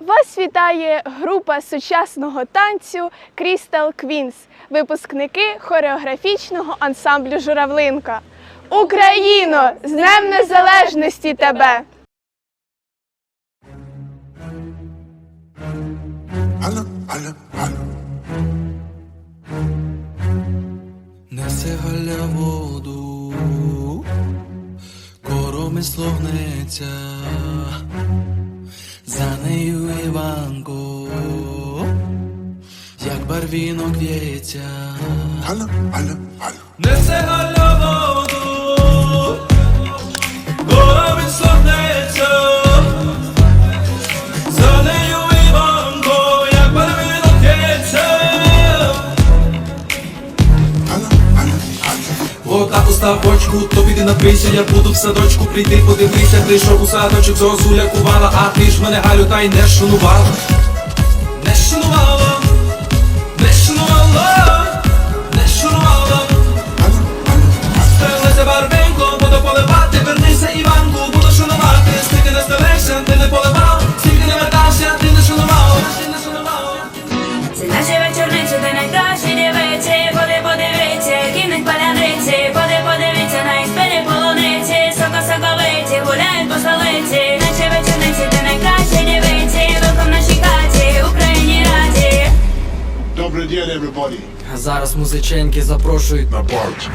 Вас вітає група сучасного танцю Crystal Queens, випускники хореографічного ансамблю Журавлинка. Україно! З Днем Незалежності тебе! Алло, алло, алло. Несе галя воду, коромисло гнеться, за нею Іванко, як барвінок в'ється. Алло, алло, алло. Несе галя у ставочку, то піди напийся, я буду в садочку прийти, подивися, прийшов у садочок, зозу лякувала, а ти ж мене Галю, та й не шанувала. Не шанувала, everybody. Зараз музиченки запрошують На парті.